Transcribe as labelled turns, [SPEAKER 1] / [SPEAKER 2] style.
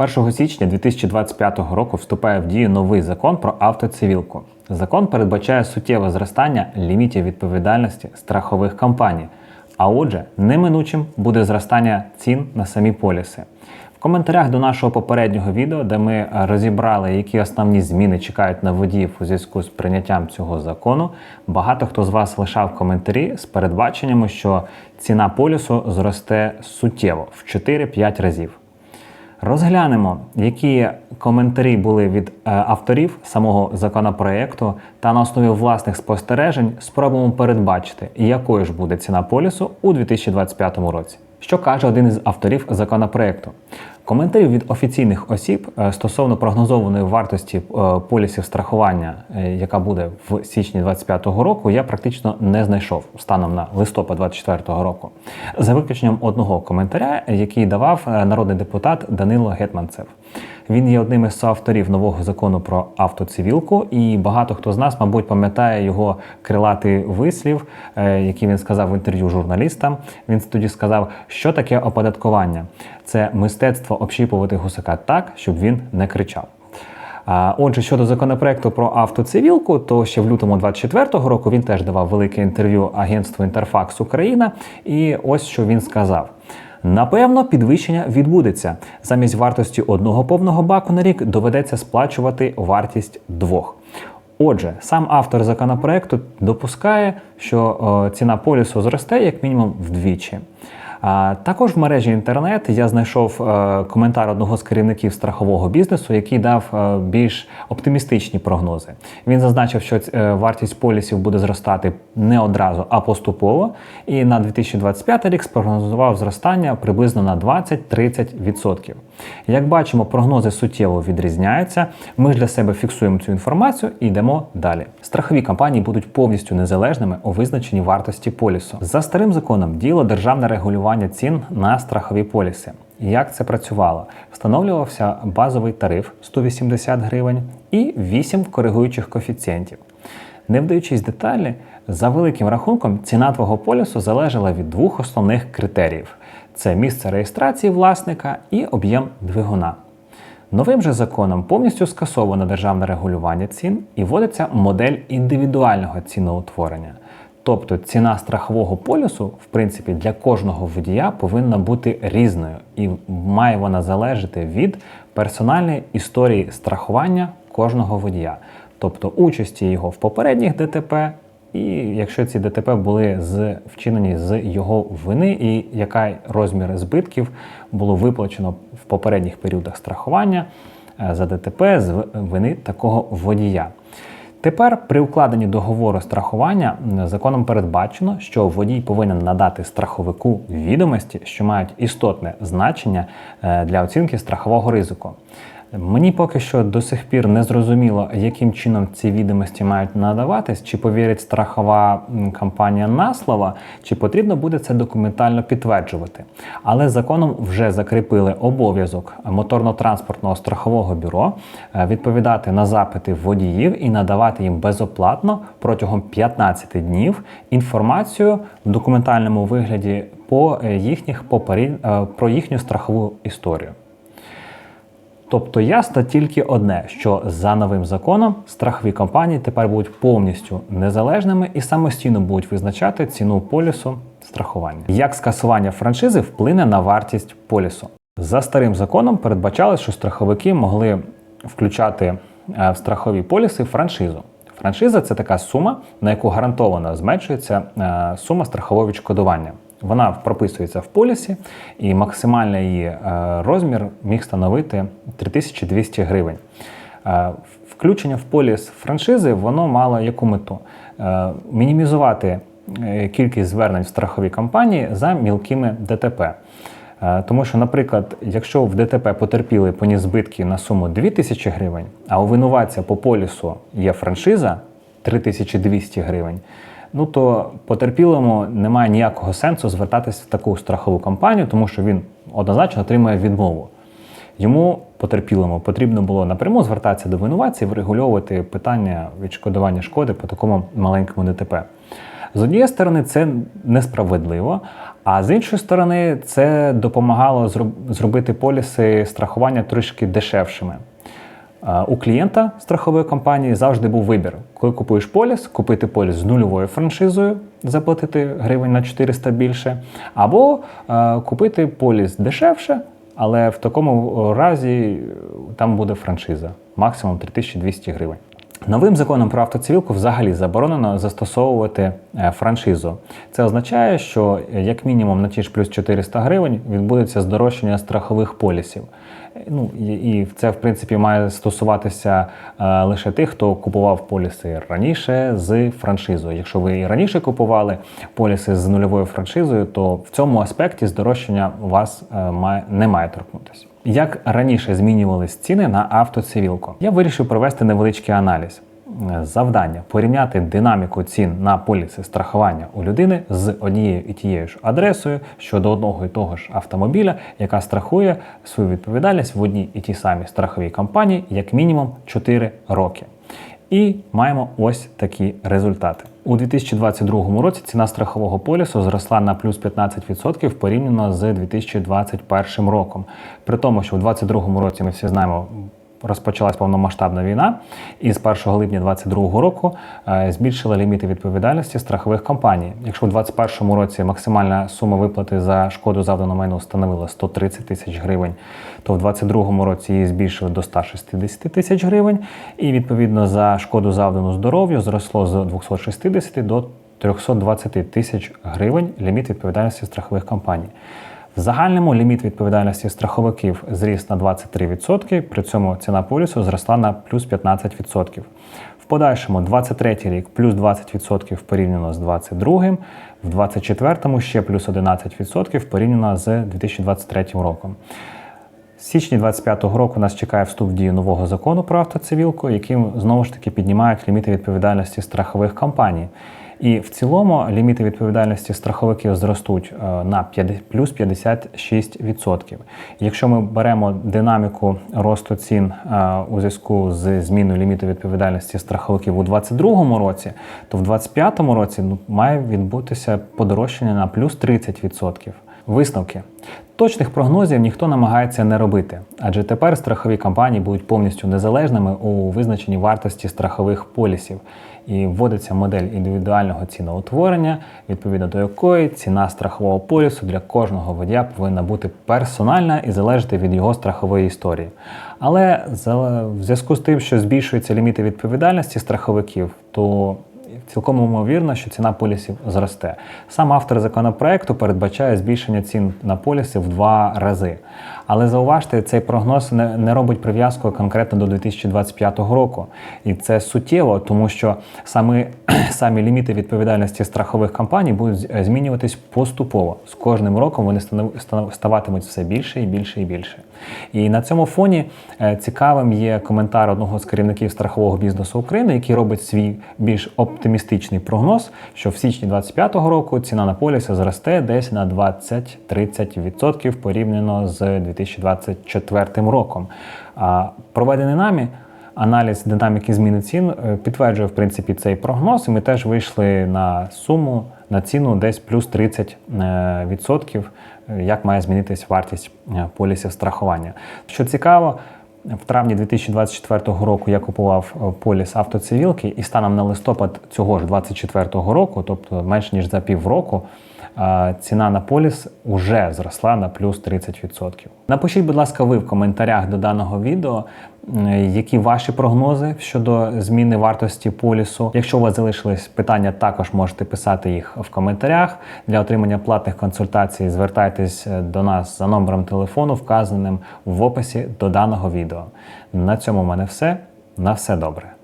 [SPEAKER 1] 1 січня 2025 року вступає в дію новий закон про автоцивілку. Закон передбачає суттєве зростання лімітів відповідальності страхових компаній. А отже, неминучим буде зростання цін на самі поліси. В коментарях до нашого попереднього відео, де ми розібрали, які основні зміни чекають на водіїв у зв'язку з прийняттям цього закону, багато хто з вас лишав коментарі з передбаченнями, що ціна полісу зросте суттєво в 4-5 разів. Розглянемо, які коментарі були від е, авторів самого законопроекту, та на основі власних спостережень спробуємо передбачити, якою ж буде ціна полісу у 2025 році. Що каже один із авторів законопроекту? Коментарів від офіційних осіб е, стосовно прогнозованої вартості е, полісів страхування, е, яка буде в січні 2025 року, я практично не знайшов станом на листопад 2024 року, за виключенням одного коментаря, який давав народний депутат Данило Гетманцев. Він є одним із соавторів нового закону про автоцивілку, і багато хто з нас, мабуть, пам'ятає його крилатий вислів, е, який він сказав в інтерв'ю журналістам. Він тоді сказав, що таке оподаткування. Це мистецтво общіпувати гусака так, щоб він не кричав. Отже, щодо законопроекту про автоцивілку, то ще в лютому 24-го року він теж давав велике інтерв'ю агентству Інтерфакс Україна. І ось що він сказав. Напевно, підвищення відбудеться. Замість вартості одного повного баку на рік доведеться сплачувати вартість двох. Отже, сам автор законопроекту допускає, що о, ціна полісу зросте як мінімум вдвічі. Також в мережі інтернет я знайшов е, коментар одного з керівників страхового бізнесу, який дав е, більш оптимістичні прогнози. Він зазначив, що е, вартість полісів буде зростати не одразу, а поступово. І на 2025 рік спрогнозував зростання приблизно на 20-30%. Як бачимо, прогнози суттєво відрізняються. Ми ж для себе фіксуємо цю інформацію і йдемо далі. Страхові компанії будуть повністю незалежними у визначенні вартості полісу. За старим законом діяло державне регулювання цін на страхові поліси. Як це працювало? Встановлювався базовий тариф 180 гривень і 8 коригуючих коефіцієнтів. Не вдаючись деталі, за великим рахунком ціна твого полісу залежала від двох основних критеріїв: це місце реєстрації власника і об'єм двигуна. Новим же законом повністю скасовано державне регулювання цін і вводиться модель індивідуального ціноутворення. Тобто ціна страхового полюсу, в принципі, для кожного водія повинна бути різною, і має вона залежати від персональної історії страхування кожного водія, тобто участі його в попередніх ДТП, і якщо ці ДТП були з вчинені з його вини, і яка розмір збитків було виплачено в попередніх періодах страхування е, за ДТП з вини такого водія. Тепер при укладенні договору страхування законом передбачено, що водій повинен надати страховику відомості, що мають істотне значення е, для оцінки страхового ризику. Мені поки що до сих пір не зрозуміло, яким чином ці відомості мають надаватись, чи повірить страхова м, компанія на слово, чи потрібно буде це документально підтверджувати. Але законом вже закріпили обов'язок моторно-транспортного страхового бюро е, відповідати на запити водіїв і надавати їм безоплатно протягом 15 днів інформацію в документальному вигляді по е, їхніх поперед... е, про їхню страхову історію. Тобто ясно тільки одне, що за новим законом страхові компанії тепер будуть повністю незалежними і самостійно будуть визначати ціну полісу страхування. Як скасування франшизи вплине на вартість полісу? За старим законом передбачалось, що страховики могли включати е, в страхові поліси франшизу. Франшиза це така сума, на яку гарантовано зменшується е, сума страхового відшкодування. Вона прописується в полісі, і максимальний її е, розмір міг становити 3200 гривень. Е, Включення в поліс франшизи воно мало яку мету? Е, Мінімізувати кількість звернень в страхові компанії за мілкими ДТП. Тому що, наприклад, якщо в ДТП потерпіли поніс збитки на суму 2000 гривень, а у винуватця по полісу є франшиза 3200 гривень, ну то потерпілому немає ніякого сенсу звертатись в таку страхову компанію, тому що він однозначно отримує відмову. Йому потерпілому потрібно було напряму звертатися до винуватця і врегульовувати питання відшкодування шкоди по такому маленькому ДТП. З однієї сторони, це несправедливо, А з іншої сторони, це допомагало зробити поліси страхування трішки дешевшими. У клієнта страхової компанії завжди був вибір. Коли купуєш поліс, купити поліс з нульовою франшизою, заплатити гривень на 400 більше, або купити поліс дешевше, але в такому разі е, там буде франшиза, максимум 3200 гривень. Новим законом про автоцивілку взагалі заборонено застосовувати е, франшизу. Це означає, що е, як мінімум на ті ж плюс 400 гривень відбудеться здорожчання страхових полісів. Е, Ну і, це в принципі має стосуватися лише тих, хто купував поліси раніше з франшизою. Якщо ви і раніше купували поліси з нульовою франшизою, то в цьому аспекті здорожчання вас має, не має торкнутися. Як раніше змінювались ціни на автоцивілку? Я вирішив провести невеличкий аналіз. Е, Завдання порівняти динаміку цін на поліси страхування у людини з однією і тією ж адресою щодо одного і того ж автомобіля, яка страхує свою відповідальність в одній і тій самій страховій компанії як мінімум 4 роки. І маємо ось такі результати. У 2022 році ціна страхового полісу зросла на плюс 15% порівняно з 2021 роком. При тому, що у 2022 році ми всі знаємо. Розпочалась повномасштабна війна, і з 1 липня 2022 року е, збільшили ліміти відповідальності страхових компаній. Якщо у 2021 році максимальна сума виплати за шкоду завдану майну становила 130 тисяч гривень, то в 2022 році її збільшили до 160 тисяч гривень, і відповідно за шкоду завдану здоров'ю зросло з 260 до 320 тисяч гривень ліміт відповідальності страхових компаній. В загальному ліміт відповідальності страховиків зріс на 23%, при цьому ціна полісу зросла на плюс 15%. В подальшому 23 рік плюс 20% порівняно з 22, в 24 ще плюс 11% порівняно з 2023 роком. З січні 25-го року нас чекає вступ в дію нового закону про автоцивілку, яким знову ж таки піднімають ліміти відповідальності страхових компаній. І в цілому ліміти відповідальності страховиків зростуть е, на 50 плюс 56%. Якщо ми беремо динаміку росту цін е, у зв'язку з зміною ліміту відповідальності страховиків у 2022 році, то в 2025 році ну, має відбутися подорожчання на плюс 30%. Висновки. Точних прогнозів ніхто намагається не робити, адже тепер страхові компанії будуть повністю незалежними у визначенні вартості страхових полісів. І вводиться модель індивідуального ціноутворення, відповідно до якої ціна страхового полісу для кожного водія повинна бути персональна і залежати від його страхової історії. Але в зв'язку з тим, що збільшуються ліміти відповідальності страховиків, то Цілком ймовірно, що ціна полісів зросте. Сам автор законопроекту передбачає збільшення цін на поліси в два рази. Але зауважте, цей прогноз не, не робить прив'язку конкретно до 2025 року. І це суттєво, тому що саме, самі ліміти відповідальності страхових компаній будуть змінюватись поступово. З кожним роком вони ставатимуть все більше і більше і більше. І на цьому фоні е, цікавим є коментар одного з керівників страхового бізнесу України, який робить свій більш оптимістичний прогноз, що в січні 2025 року ціна на поліси зросте десь на 20-30% порівняно з 2024 роком. А проведений нами. Аналіз динаміки зміни цін е, підтверджує в принципі цей прогноз. І ми теж вийшли на суму на ціну десь плюс 30 е, відсотків, е, як має змінитись вартість полісів страхування. Що цікаво, в травні 2024 року я купував поліс автоцивілки, і станом на листопад цього ж 2024 року, тобто менш ніж за півроку, ціна на поліс вже зросла на плюс 30%. Напишіть, будь ласка, ви в коментарях до даного відео, які ваші прогнози щодо зміни вартості полісу. Якщо у вас залишились питання, також можете писати їх в коментарях. Для отримання платних консультацій звертайтесь е, до нас за номером телефону, вказаним в описі до даного відео. На цьому в мене все. На все добре.